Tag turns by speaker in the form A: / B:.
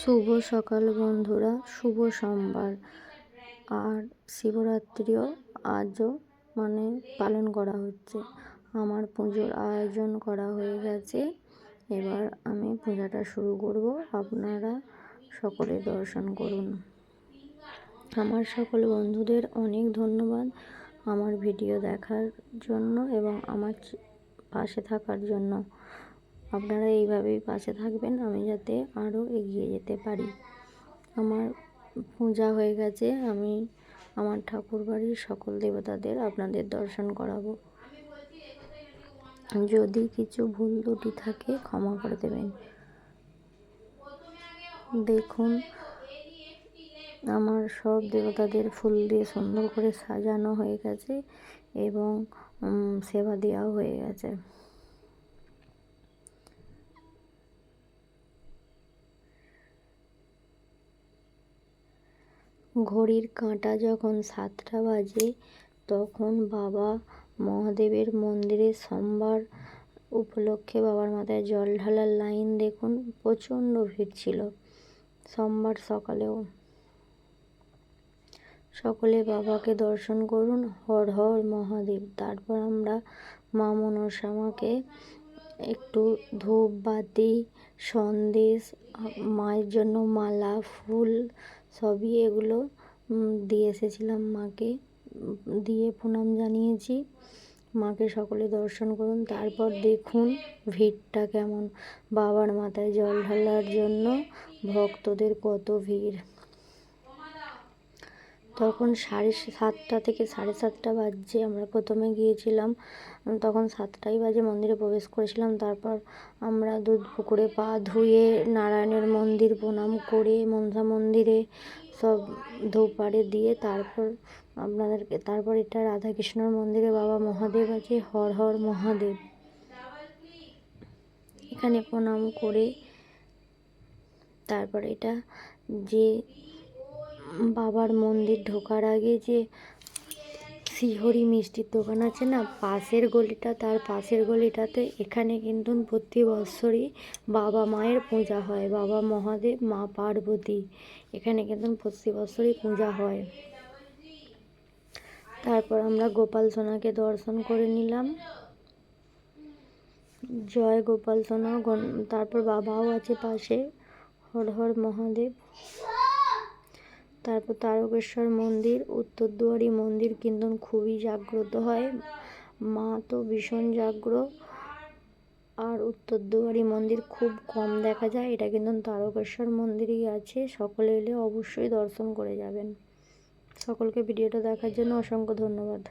A: শুভ সকাল বন্ধুরা, শুভ সোমবার। আর শিবরাত্রিও আজও মানে পালন করা হচ্ছে। আমার পুজোর আয়োজন করা হয়ে গেছে। এবার আমি পূজাটা শুরু করব। আপনারা সকলে দর্শন করুন। আমার সকল বন্ধুদের অনেক ধন্যবাদ আমার ভিডিও দেখার জন্য এবং আমার পাশে থাকার জন্য। আপনারা এইভাবেই পাশে থাকবেন, আমি যাতে আরও এগিয়ে যেতে পারি। আমার পূজা হয়ে গেছে, আমি আমার ঠাকুর বাড়ির সকল দেবতাদের আপনাদের দর্শন করাবো। যদি কিছু ভুল ত্রুটি থাকে, ক্ষমা করে দেবেন। দেখুন, আমার সব দেবতাদের ফুল দিয়ে সুন্দর করে সাজানো হয়ে গেছে এবং সেবা দেওয়াও হয়ে গেছে। ঘড়ির কাঁটা যখন সাতটা বাজে, তখন বাবা মহাদেবের মন্দিরে সোমবার উপলক্ষে বাবার মাথায় জল ঢালার লাইন দেখুন, প্রচণ্ড ভিড় ছিল। সোমবার সকালেও। সকলে বাবাকে দর্শন করুন, হর হর মহাদেব। তারপর আমরা মা মনসামাকে একটু ধূপ বাতি সন্দেশ, মায়ের জন্য মালা, ফুল সবই এগুলো দিয়ে এসেছিলাম মাকে, দিয়ে প্রণাম জানিয়েছি। মাকে সকলে দর্শন করুন, তারপর দেখুন ভিড়টা কেমন। বাবার মাথায় জল ঢালার জন্য ভক্তদের কত ভিড়। তখন সাড়ে সাতটা থেকে সাড়ে সাতটা বাজছে আমরা প্রথমে গিয়েছিলাম। তখন সাতটাই বাজে, মন্দিরে প্রবেশ করেছিলাম। তারপর আমরা দুধ পুকুরে পা ধুয়ে নারায়ণের মন্দির প্রণাম করে, মনসা মন্দিরে সব ধূপাড়ে দিয়ে তারপর আপনাদেরকে, তারপর এটা রাধাকৃষ্ণর মন্দিরে, বাবা মহাদেব আছে, হর হর মহাদেব। এখানে প্রণাম করে তারপর এটা যে বাবার মন্দির ঢোকার আগে যে শিহরি মিষ্টির দোকান আছে না, পাশের গলিটা, তার পাশের গলিটাতে এখানে কিন্তু প্রতি বছরই বাবা মায়ের পূজা হয়। বাবা মহাদেব, মা পার্বতী এখানে কিন্তু প্রতি বছরই পূজা হয়। তারপর আমরা গোপাল সোনাকে দর্শন করে নিলাম। জয় গোপাল সোনা তারপর বাবাও আছে পাশে, হর হর মহাদেব। তারপর তারকেশ্বর মন্দির উত্তরদুয়ারি মন্দির কিন্তু খুবই জাগ্রত হয়। মা তো ভীষণ জাগ্র আর উত্তরদুয়ারি মন্দির খুব কম দেখা যায়। এটা কিন্তু তারকেশ্বর মন্দিরই আছে। সকলে এলে অবশ্যই দর্শন করে যাবেন। সকলকে ভিডিওটা দেখার জন্য অসংখ্য ধন্যবাদ।